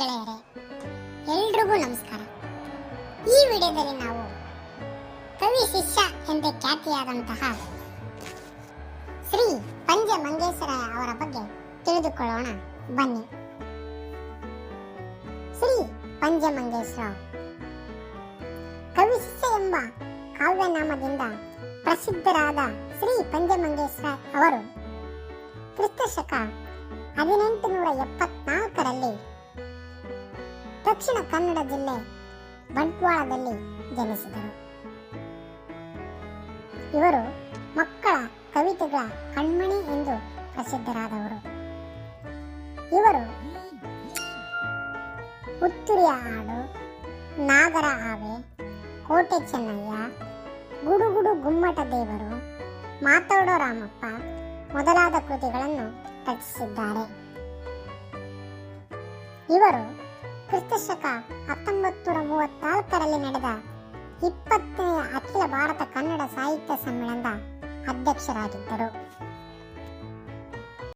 ಗೆಳೆಯರೆ, ಎಲ್ರಿಗೂ ನಮಸ್ಕಾರ. ಈ ವಿಡಿಯೋದಲ್ಲಿ ನಾವು ಕವಿ, ಶಿಷ್ಯ ಎಂದೇ ಖ್ಯಾತಿಯಾದಂತಹ ಶ್ರೀ ಪಂಜ ಮಂಗೇಶ್ವರ ಅವರ ಬಗ್ಗೆ ತಿಳಿದುಕೊಳ್ಳೋಣ. ಬನ್ನಿ. ಶ್ರೀ ಪಂಜ ಮಂಗೇಶ್ವರ ಕವಿ, ಶಿಷ್ಯ ಎಂಬ ಕಾವ್ಯನಾಮದಿಂದ ಪ್ರಸಿದ್ಧರಾದ ಶ್ರೀ ಪಂಜಮಂಗೇಶ್ವರ ಅವರು ಕ್ರಿಸ್ತ ಶಕ ಹದಿನೆಂಟು ನೂರ ಎಪ್ಪತ್ನಾಲ್ಕರಲ್ಲಿ ದಕ್ಷಿಣ ಕನ್ನಡ ಜಿಲ್ಲೆ ಬಂಟ್ವಾಳದಲ್ಲಿ ಜನಿಸಿದರು. ಇವರು ಮಕ್ಕಳ ಕವಿತೆಗಳ ಕಣ್ಮಣಿ ಎಂದು ಪ್ರಸಿದ್ಧರಾದವರು. ಇವರು ಉತ್ತುರಿಯ ಹಾಡು, ನಾಗರ ಆವೆ ಕೋಟೆ ಚೆನ್ನಯ್ಯ, ಗುಡುಗುಡು ಗುಮ್ಮಟ ದೇವರು, ಮಾತಾಡೋ ರಾಮಪ್ಪ ಮೊದಲಾದ ಕೃತಿಗಳನ್ನು ರಚಿಸಿದ್ದಾರೆ. ಇವರು ಕ್ರಿಸ್ತಶಕ ಹತ್ತೊಂಬತ್ತು ನೂರ ಮೂವತ್ನಾಲ್ಕರಲ್ಲಿ ನಡೆದ ಇಪ್ಪತ್ತನೆಯ ಅಖಿಲ ಭಾರತ ಕನ್ನಡ ಸಾಹಿತ್ಯ ಸಮ್ಮೇಳನದ ಅಧ್ಯಕ್ಷರಾಗಿದ್ದರು.